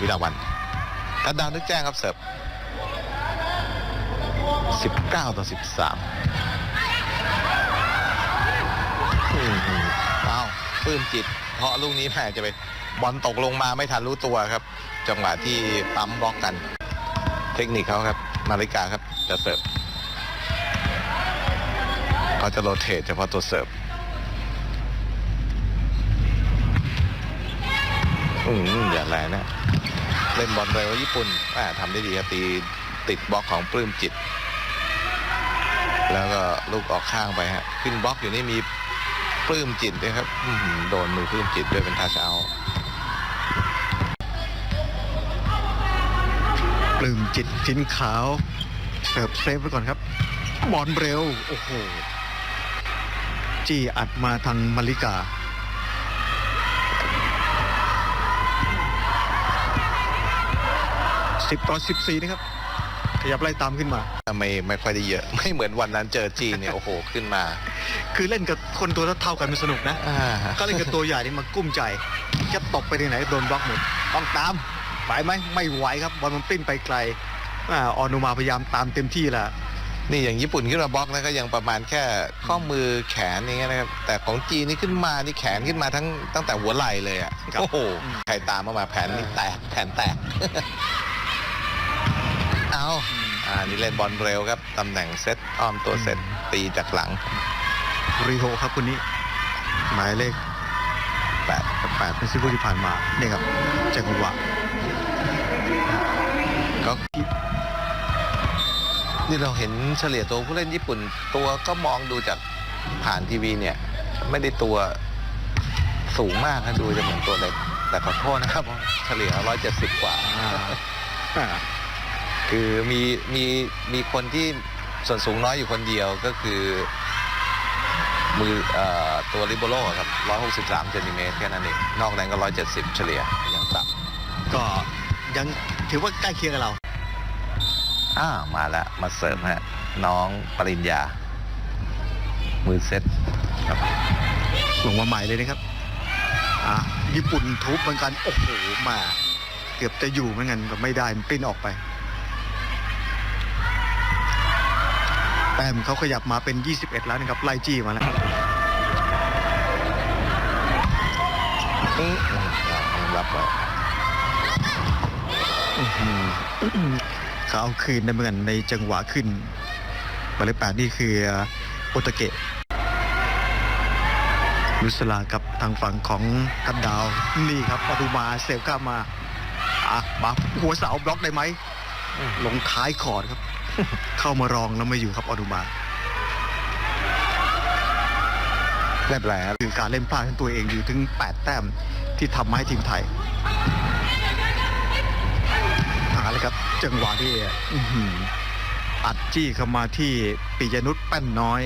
วิลาวันทัดดาวนึกแจ้งครับเสิร์ฟ19 ต่อ 13อืมเอาปื้มจิต เพราะลูกนี้แม่จะไปบอลตกลงมาไม่ทันรู้ตัวครับ จังหวะที่ปั๊มบล็อกกัน เทคนิคเขาครับ นาฬิกาครับ จะเสิร์ฟเขาจะโรเตทเฉพาะตัวเสิร์ฟอืมอย่าแรงนะ เล่นบอลเร็วญี่ปุ่นทำได้ดีครับตีติดบล็อกของปลื้มจิต แล้วก็ลูกออกข้างไปฮะขึ้นบล็อกอยู่นี่มีปลื้มจิตนะครับโดนมือปลื้มจิตด้วยเป็นทาเชาปลื้มจิตชิ้นขาวเสิร์ฟเซฟไว้ก่อนครับบอลเร็ว โอ้โห จี้อัดมาทางมาริกา สิบต่อสิบสี่นะครับ ขยับไล่ตามขึ้นมา ไม่ไม่ค่อยได้เยอะ ไม่เหมือนวันนั้นเจอจีนเนี่ย โอ้โห ขึ้นมา คือเล่นกับคนตัวเท่าๆกันมันสนุกนะอ่าก็เล่นกับตัวใหญ่นี่มากุ้มใจจะตกไปที่ไหนโดนบล็อกหมดต้องตามไหวไหมไม่ไหวครับบอลมันปลิ้นไปไกลอาออนุมาพยายามตามเต็มที่แหละนี่อย่างญี่ปุ่นขึ้นมาบล็อกนะก็ยังประมาณแค่ข้อมือแขนอย่างเงี้ยนะครับแต่ของจีนนี่ขึ้นมานี่แขนขึ้นมาทั้งตั้งแต่หัวไหล่เลยอะครับโอ้โหใครตามมามาแผนนี่แตกแผนแตก เอาอ่านี่เล่นบอลเร็วครับ ตำแหน่งเซตอ้อมตัวเซตตีจากหลังริโฮครับคนนี้ หมายเลขแปดแปดเป็นซิคูที่ผ่านมาเนี่ยครับจังหวะก็นี่เราเห็นเฉลี่ยตัวผู้เล่นญี่ปุ่น ตัวก็มองดูจากผ่านทีวีเนี่ย ไม่ได้ตัวสูงมากนะดูจะเหมือนตัวเล็กแต่ขอโทษนะครับ เฉลี่ย 170 กว่าอ่าอ่า คือมีมีมีคนที่ส่วนสูงน้อยอยู่คนเดียวก็คือ มือเอ่อตัวริโบโลครับ163เซนติเมตรแค่นั้นเอง นอกนั้นก็ 170 เฉลี่ยอย่างต่ำก็ยังถือว่าใกล้เคียงกับเราอ้าวมาแล้ว มาเสริมฮะ น้องปริญญา มือเซตลงมาใหม่เลยนะครับอะญี่ปุ่นทุบเหมือนกัน โอ้โหมา เกือบจะอยู่เหมือนกันก็ไม่ได้มันปลิ้นออกไป แต้มเขาขยับมาเป็น 21 แล้วนะครับ ไล่จี้มาแล้วอืมรับไว้อื้อหือเขาเอาคืนได้เหมือนกันในจังหวะขึ้นหมายเลขแปดนี่คือโอตาเกะนุสลากับทางฝั่งของกันดาว นี่ครับปทุมาเซฟข้ามมาอะมาหัวเสาบล็อกได้ไหมลงท้ายคอร์ดครับ เข้ามารองแล้วไม่อยู่ครับอนุมาไม่เป็นไรครับคือการเล่นพลาดของตัวเองอยู่ถึง 8 แต้มที่ทำมาให้ทีมไทยหาเลยครับ จังหวะที่อื้อหืออัดจี้เข้ามาที่ปิยนุชแป้นน้อย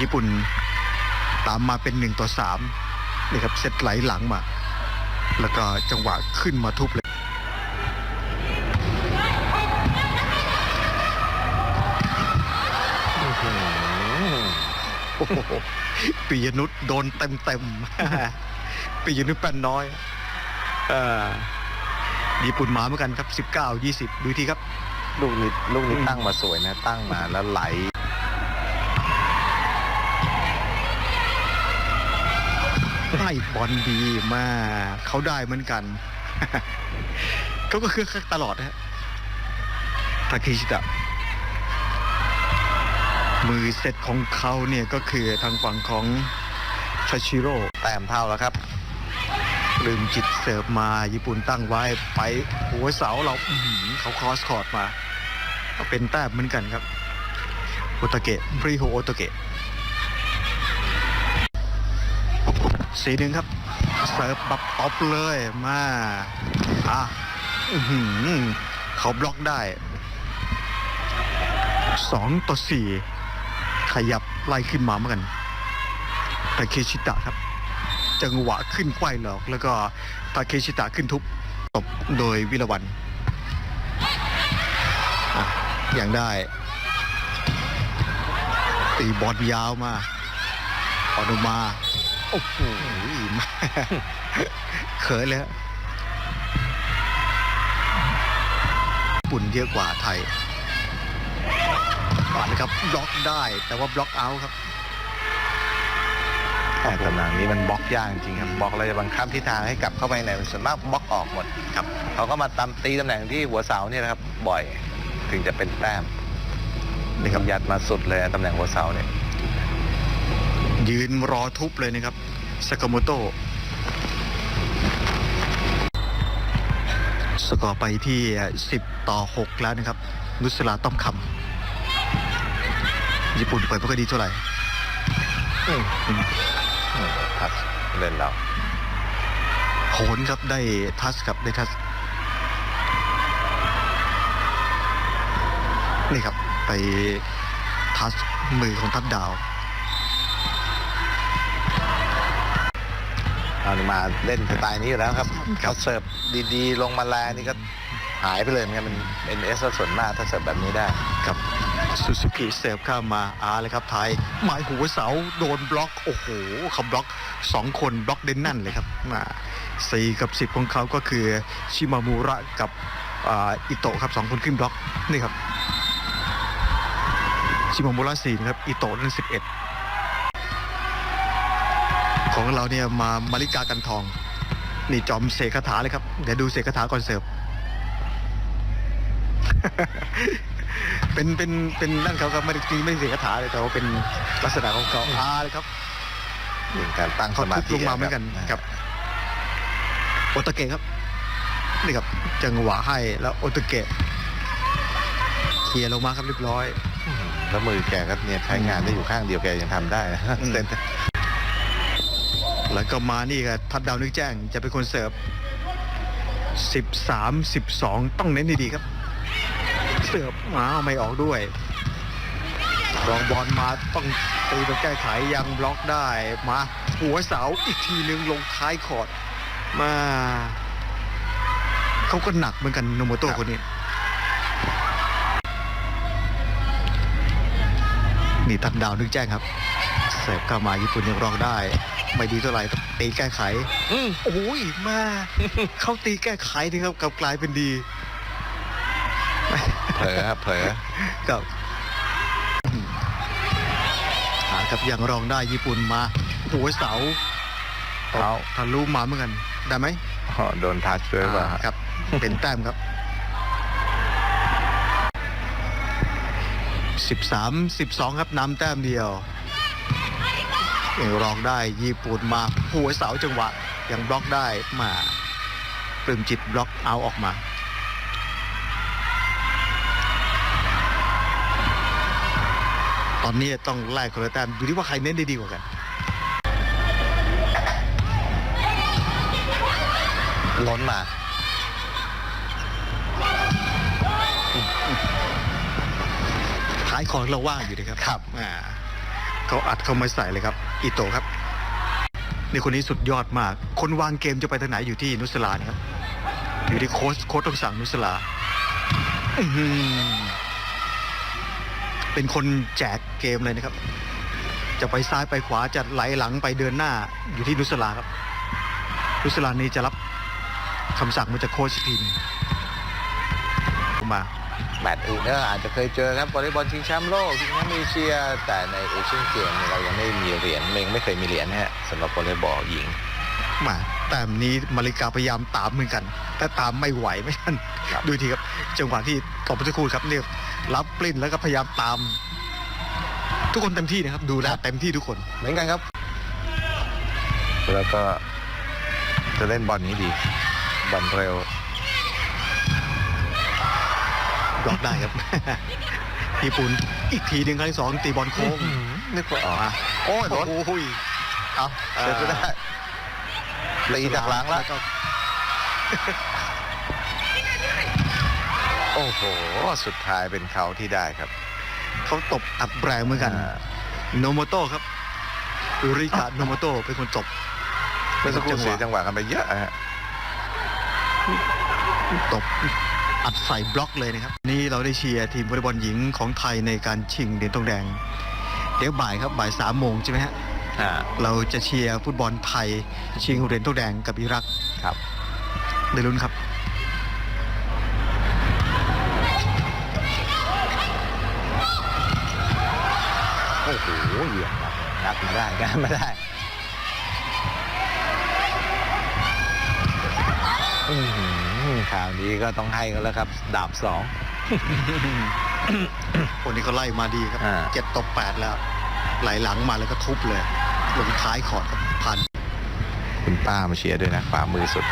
ญี่ปุ่นตามมาเป็น1ต่อ3นี่ครับเซตไหลหลังมา แล้วก็จังหวะขึ้นมาทุบเลย ปิยนุชโดนเต็มเต็มๆปิยนุชแป้นน้อยเออญี่ปุ่นมาเหมือนกันครับ 19 20 ดูทีครับ ลูกนี้ลูกนี้ตั้งมาสวยนะ ตั้งมาแล้วไหลให้บอลดีมากเขาได้เหมือนกันเขาก็คือคักตลอดนะฮะทาเคชิตะ มือเซตของเขาเนี่ยก็คือทางฝั่งของชาชิโร่แต้มเท่าแล้วครับลืมจิตเสิร์ฟมาญี่ปุ่นตั้งไว้ไปหัวเสาเราเขาครอสคอร์ดมาก็เป็นแต้มเหมือนกันครับโอตเกะบริโฮโอตเกะสีหนึ่งครับ เสิร์ฟแบบตบเลยมาอะอืเขาบล็อกได้สองต่อสี่ ขยับไล่ขึ้นมาเหมือนกันทาเคชิตะครับ จังหวะขึ้นควายหลอก แล้วก็ทาเคชิตะขึ้นทุบตบโดยวิรวันอย่างได้ ตีบอลยาวมาอนุมา โอ้โหเขินเลยปุ่นเยอะกว่าไทย ก่อนนะครับบล็อกได้แต่ว่าบล็อกเอาท์ครับแต่ตำแหน่งนี้มันบล็อกยากจริงๆครับบล็อกเราจะบังคับทิศทางให้กลับเข้าไปในส่วนมากบล็อกออกหมดครับเขาก็มาตำตีตำแหน่งที่หัวเสาเนี่ยนะครับ บ่อยถึงจะเป็นแต้มนี่ครับยัดมาสุดเลยตำแหน่งหัวเสาเนี่ยยืนรอทุบเลยนะครับสากาโมโตะสกอร์ไปที่ 10 ต่อ 6 แล้วนะครับ นุสลาต้อมคำ ญี่ปุ่นเปิดไม่ค่อยดีเท่าไหร่ทัดเล่นเราโหนครับได้ทัสครับได้ทัสนี่ครับ ไปทัสมือของทัดดาวเอามาเล่นสไตล์นี้อยู่แล้วครับเขาเสิร์ฟดีๆ ลงมาแลนี่ก็หายไปเลยเหมือนกันมันเป็นเอสส่วนมากถ้าเสิร์ฟแบบนี้ได้กับ ซูซูกิเสิร์ฟเข้ามาอาเลยครับไทยหมายหัวเสาโดนบล็อกโอ้โหเขาบล็อกสองคนบล็อกเด่นนั่นเลยครับมาสี่กับสิบของเขาก็คือชิมามูระกับอิโตะครับสองคนขึ้นบล็อกนี่ครับชิมามูระสี่ครับอิโตะนั่นสิบเอ็ดของเราเนี่ยมามาริกากันทอง นี่จอมเสกคาถาเลยครับ เดี๋ยวดูเสกคาถาก่อนเสิร์ฟ เป็นเป็นเป็นนั่นเขาครับไม่ได้จริงไม่ได้เสียคาถาเลยแต่ว่าเป็นลักษณะของเขาอาเลยครับเป็นการตั้งสเขามาทุบธิลงมาเหมือนกันครับโอตาเกะครับนี่ครับจังหวะให้แล้วโอตาเกะเคลียร์ลงมาครับเรียบร้อย แล้วมือแกก็เนี่ยใช้งานได้อยู่ข้างเดียวแกยังทำได้นะอืม เซ็นแล้วก็มานี่ครับทัดดาวนึกแจ้งจะเป็นคนเสิร์ฟ 13 12 ต้องเน้นดีๆครับ เสิร์ฟมาไม่ออกด้วยรองบอลมาต้องตีตัวแก้ไขยังบล็อกได้มาหัวเสาอีกทีนึงลงท้ายคอร์ดมาเขาก็หนักเหมือนกันโนโมโตะคนนี้นี่ทัดดาวนึกแจ้งครับเสิร์ฟเข้ามาญี่ปุ่นยังรองได้ ไม่ดีเท่าไหร่ต้องตีแก้ไขอืมโอ้ยมาเข้าตีแก้ไขนี่ครับกลับกลายเป็นดี เผลอครับเผลอกับหาครับยังรองได้ญี่ปุ่นมาหัวเสาเอาทะลุมาเหมือนกัน ได้ไหมอ๋อโดนทัชด้วยป่ะอ่าครับ เป็นแต้มครับ 13 12 ครับนำแต้มเดียวยังรองได้ญี่ปุ่นมาหัวเสาจังหวะยังบล็อกได้มาปลื้มจิตบล็อกเอาออกมา ตอนนี้ต้องไล่คนละแต้มดูที่ว่าใครเน้นได้ดีกว่ากัน ล้นมา ท้ายคอเราว่างอยู่นะครับครับอ่าเขาอัดเข้ามาใส่เลยครับ อิโตะครับ นี่คนนี้สุดยอดมาก คนวางเกมจะไปทางไหนอยู่ที่นุสลานะครับ อยู่ที่โค้ชโค้ชต้องสั่งนุสลา อื้อหือ เป็นคนแจกเกมเลยนะครับ จะไปซ้ายไปขวาจะไหลหลังไปเดินหน้าอยู่ที่นุสลาครับ นุสลานี้จะรับคำสั่งมาจากโค้ชทีมมาแมตช์อื่นก็อาจจะเคยเจอครับวอลเลย์บอลชิงแชมป์โลกชิงแชมป์เอเชีย แต่ในเอเชียนเกมเนี่ยเรายังไม่มีเหรียญเมงไม่เคยมีเหรียญนะฮะสำหรับวอลเลย์บอลหญิง มาแต่นี้มาริกาพยายามตามเหมือนกัน แต่ตามไม่ไหวไม่ทันครับดูทีครับจังหวะที่ตบไปสักครู่ครับเนี่ยรับปลิ้นแล้วก็พยายามตาม ทุกคนเต็มที่นะครับดูแลเต็มที่ทุกคนเหมือนกันครับ แล้วก็จะเล่นบอลนี้ดีบอลเร็วบล็อกได้ครับญี่ปุ่นอีกทีหนึ่งครั้งที่สองตีบอลโค้งนึกว่าอ๋อมาโอ้ยล้นโอ้ยเอาเสร็จก็ได้ ตีจากหลังแล้วก็โอ้โห สุดท้ายเป็นเขาที่ได้ครับ เขาตบอัดแรงเหมือนกันอ่าโนโมโตะครับอุริกะโนโมโตะเป็นคนตบเมื่อสักครู่เสียจังหวะกันไปเยอะฮะตบอัดใส่บล็อกเลยนะครับ นี่เราได้เชียร์ทีมวอลเลย์บอลหญิงของไทยในการชิงเหรียญทองแดง เดี๋ยวบ่ายครับบ่ายสามโมงใช่ไหมฮะ เราจะเชียร์ฟุตบอลไทย ชิงเหรียญทองแดงกับอิรักครับเดลุนครับ โอ้โหเหยียบรับมาได้กันมาได้อื้คราวนี้ก็ต้องให้กันแล้วครับ ดาบสอง คนนี้ก็ไล่มาดีครับเจ็ดต่อแปดแล้ว ไหลหลังมาแล้วก็ทุบเลย ลงท้ายขอดครับผ่านคุณป้ามาเชียร์ด้วยนะขวามือสุด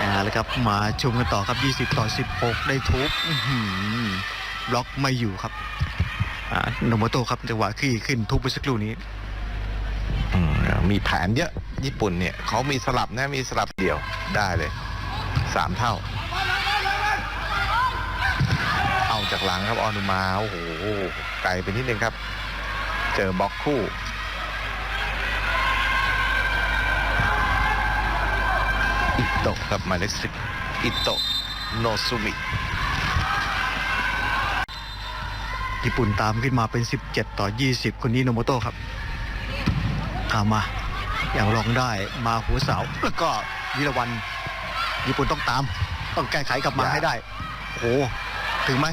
อ่าแล้วครับมาชมกันต่อครับ 20 ต่อ 16 ได้ทุบอื้อหือบล็อกไม่อยู่ครับอ่าโนโมโตะครับจังหวะขี่ขึ้นทุบไปสักครู่นี้อืมมีแผนเยอะญี่ปุ่นเนี่ยเขามีสลับนะมีสลับเดี่ยวได้เลยสามเท่า เอาจากหลังครับออนุมาโอ้โหไกลไปนิดนึงครับ เจอบล็อกคู่ อิโตะครับหมายเลขสิบอิโตะโนซุมิญี่ปุ่นตามขึ้นมาเป็น 17 ต่อ 20 คนนี้โนโมโตะครับตามมา อย่างรองได้มาหัวเสาแล้วก็วิรวันญี่ปุ่นต้องตาม ต้องแก้ไขกลับมาอย่าให้ได้โอ้โหถึงไหม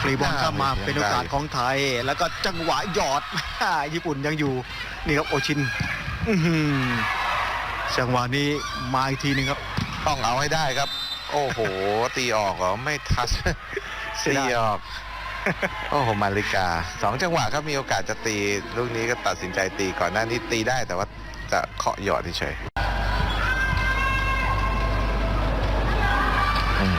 ฟรีบอลได้เข้ามายังเป็นโอกาสได้ของไทย แล้วก็จังหวะหยอดญี่ปุ่นยังอยู่ นี่ครับโอชิน อื้อหือ จังหวะนี้มาอีกทีหนึงครับ ต้องเอาให้ได้ครับ โอ้โห ตีออกเหรอไม่ทัชเสียตีดายออก โอ้โหมาริกาสองจังหวะครับมีโอกาสจะตีลูกนี้ก็ตัดสินใจตีก่อนหน้านี้ตีได้แต่ว่าจะเคาะหยอดเฉยๆอืม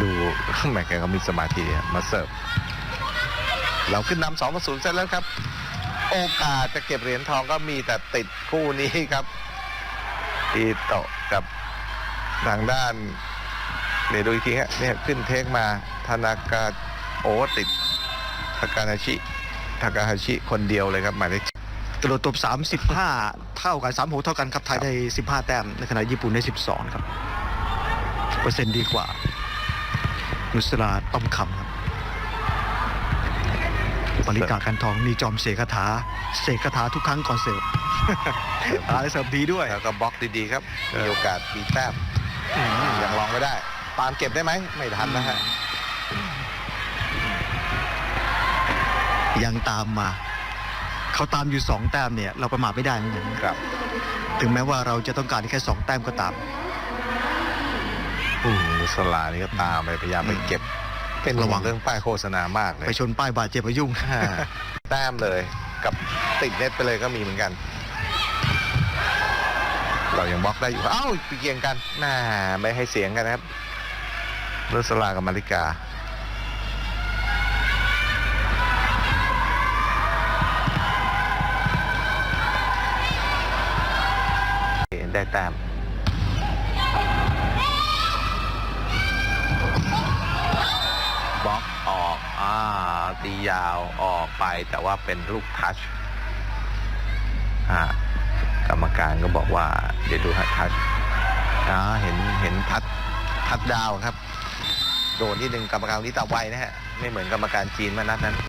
ดูแม่แกก็มีสมาธิอะมาเสิร์ฟ เราขึ้นนำสองต่อศูนย์เสร็จแล้วครับ โอกาสจะเก็บเหรียญทองก็มีแต่ติดคู่นี้ครับอีโตะกับทางด้านเดี๋ยวดูอีกทีฮะเนี่ยขึ้นเทคมาธนากาโอติดทากาฮาชิทากาฮาชิคนเดียวเลยครับหมายเลขกระโดดตบ 35 เท่ากัน3โหเท่ากันครับไทยได้ 15 แต้มในขณะญี่ปุ่นได้ 12 ครับ เปอร์เซ็นต์ดีกว่า นุสราต้อมคำครับ ปริกากันทองนี่จอมเสกคาถาเสกคาถาทุกครั้งก่อนเสิร์ฟอาเสิร์ฟดีด้วยแล้วก็บล็อกดีๆครับมีโอกาสมีแต้มอืมยังลองไม่ได้ตามเก็บได้ไหมไม่ทันนะฮะยังตามมา เขาตามอยู่2แต้มเนี่ย เราประมาทไม่ได้เหมือนกันครับ ถึงแม้ว่าเราจะต้องการแค่2แต้มก็ตามอืมนุสลานี่ก็ตามไปพยายามไปเก็บ เป็นระระวัวังงเรื่องป้ายโฆษณามากเลยไปชนป้ายบาดเจ็บไปยุ่งอ่าแต้มเลยกับติดเน็ตไปเลยก็มีเหมือนกัน เรายังบล็อกได้อยู่เอ้าไปเกี่ยงกันน่าไม่ให้เสียงกันนะครับนุสลากับมาริกาได้แต้ม อ่าตียาวออกไปแต่ว่าเป็นลูกทัชอ่ากรรมการก็บอกว่า เดี๋ยวดูฮะทัชอ่าเห็นเห็นทัชทัชดาวครับ โดนที่หนึ่งกรรมการนี้ตาไวนะฮะ ไม่เหมือนกรรมการจีนมานัดนั้น